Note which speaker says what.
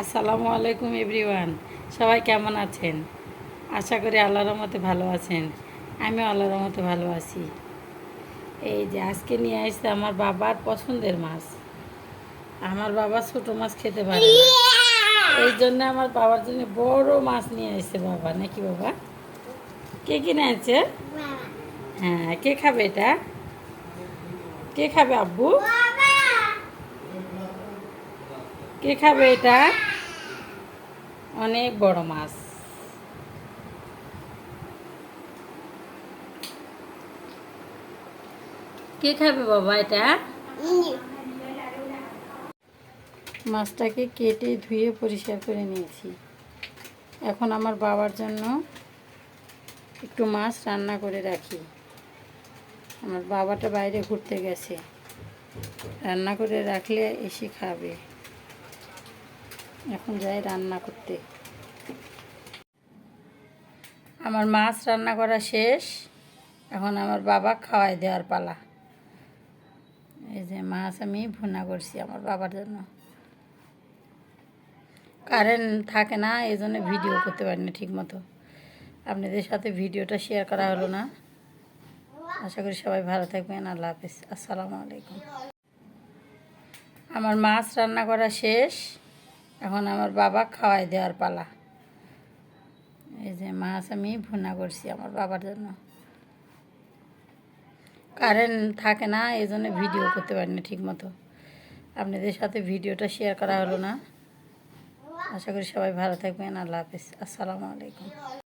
Speaker 1: আসসালামু আলাইকুম এভরিওয়ান। সবাই কেমন আছেন? আশা করি আল্লাহর রহমতে ভালো আছেন। আমিও আল্লাহর রহমতে ভালো আছি। এই যে আজকে নিয়ে আসছে আমার বাবার পছন্দের মাছ। আমার বাবা ছোটো মাছ খেতে পারে এই জন্য আমার বাবার জন্য বড় মাছ নিয়ে আসছে বাবা। নাকি বাবা? কে কিনে আছে হ্যাঁ কে খাবে এটা? কে খাবে আব্বু? কে খাবে এটা? অনেক বড় মাছ। কে খাবে বাবা এটা? মাছটাকে কেটে ধুয়ে পরিষ্কার করে নিয়েছি। এখন আমার বাবার জন্য একটু মাছ রান্না করে রাখি। আমার বাবাটা বাইরে ঘুরতে গেছে। রান্না করে রাখলে এসে খাবে। এখন যাই রান্না করতে। আমার মাছ রান্না করা শেষ। এখন আমার বাবা খাওয়াই দেওয়ার পালা। এই যে মাছ আমি ভুনা করছি আমার বাবার জন্য। কারেন্ট থাকে না, এই জন্য ভিডিও করতে পারি না ঠিক মতো আপনাদের সাথে ভিডিওটা শেয়ার করা হলো না। আশা করি সবাই ভালো থাকবেন, আল্লাহ হাফিজ। আসসালামু আলাইকুম। আমার মাছ রান্না করা শেষ। এখন আমার বাবা খাওয়াই দেওয়ার পালা। এই যে মাছ আমি ভুনা করছি আমার বাবার জন্য। কারেন্ট থাকে না, এই জন্য ভিডিও করতে পারি না ঠিক মতো আপনাদের সাথে ভিডিওটা শেয়ার করা হলো না। আশা করি সবাই ভালো থাকবেন, আল্লাহ হাফিজ। আসসালামু আলাইকুম।